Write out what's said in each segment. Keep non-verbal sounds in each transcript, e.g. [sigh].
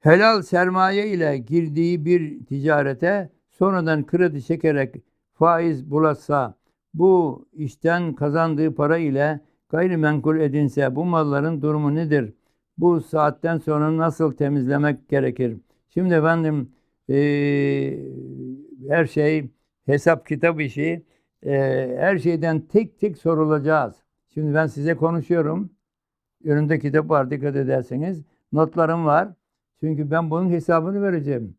helal sermaye ile girdiği bir ticarete sonradan kredi çekerek faiz bulatsa, bu işten kazandığı para ile gayrimenkul edinse bu malların durumu nedir? Bu saatten sonra nasıl temizlemek gerekir? Şimdi efendim eee, her şey hesap kitap işi. Eee, her şeyden tek tek sorulacağız. Şimdi ben size konuşuyorum. Önümde kitap var dikkat ederseniz. Notlarım var. Çünkü ben bunun hesabını vereceğim.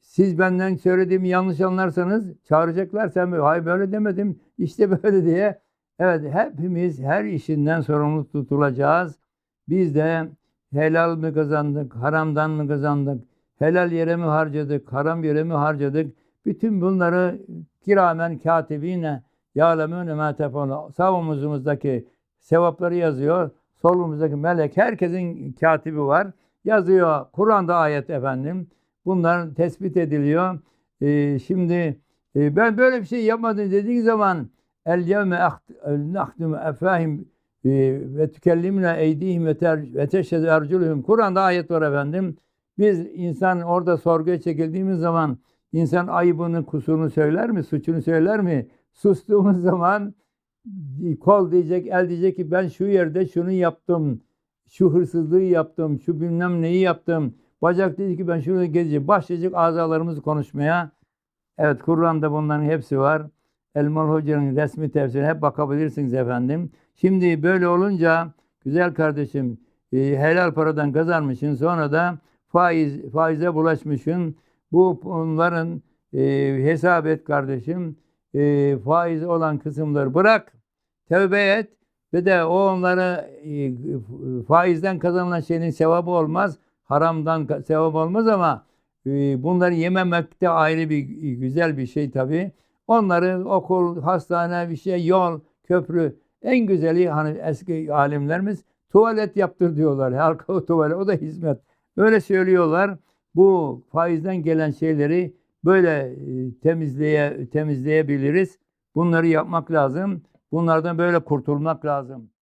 Siz benden söylediğimi yanlış anlarsanız çağıracaklar. Sen böyle, hayır böyle demedim. İşte [laughs] böyle diye. Evet hepimiz her işinden sorumlu tutulacağız. Biz de helal mi kazandık, haramdan mı kazandık, helal yere mi harcadık, haram yere mi harcadık? Bütün bunları kiramen katibine yâlemûne mâ tefâlûn. Sağ omuzumuzdaki sevapları yazıyor. Solumuzdaki melek herkesin katibi var. Yazıyor. Kur'an'da ayet efendim. Bunlar tespit ediliyor. Ee, şimdi e, ben böyle bir şey yapmadım dediğin zaman el yevme nahdumu efahim e, ve tükellimine eydihim ve teşhedü erculuhum. Kur'an'da ayet var efendim. Biz insan orada sorguya çekildiğimiz zaman insan ayıbını, kusurunu söyler mi, suçunu söyler mi? Sustuğumuz zaman kol diyecek, el diyecek ki ben şu yerde şunu yaptım, şu hırsızlığı yaptım, şu bilmem neyi yaptım. Bacak dedi ki ben şurada gezeceğim. Başlayacak azalarımızı konuşmaya. Evet Kur'an'da bunların hepsi var. Elmalı Hoca'nın resmi tefsiri hep bakabilirsiniz efendim. Şimdi böyle olunca güzel kardeşim e, helal paradan kazanmışsın sonra da faiz faize bulaşmışsın. Bu bunların e, hesap et kardeşim. E, faiz olan kısımları bırak. Tevbe et ve de o onlara e, faizden kazanılan şeyin sevabı olmaz. Haramdan sevap olmaz ama e, bunları yememek de ayrı bir güzel bir şey tabii. Onları okul, hastane, bir şey, yol, köprü en güzeli hani eski alimlerimiz tuvalet yaptır diyorlar. [laughs] Halka tuvalet o da hizmet. Öyle söylüyorlar. Bu faizden gelen şeyleri böyle e, temizleye temizleyebiliriz. Bunları yapmak lazım. Bunlardan böyle kurtulmak lazım.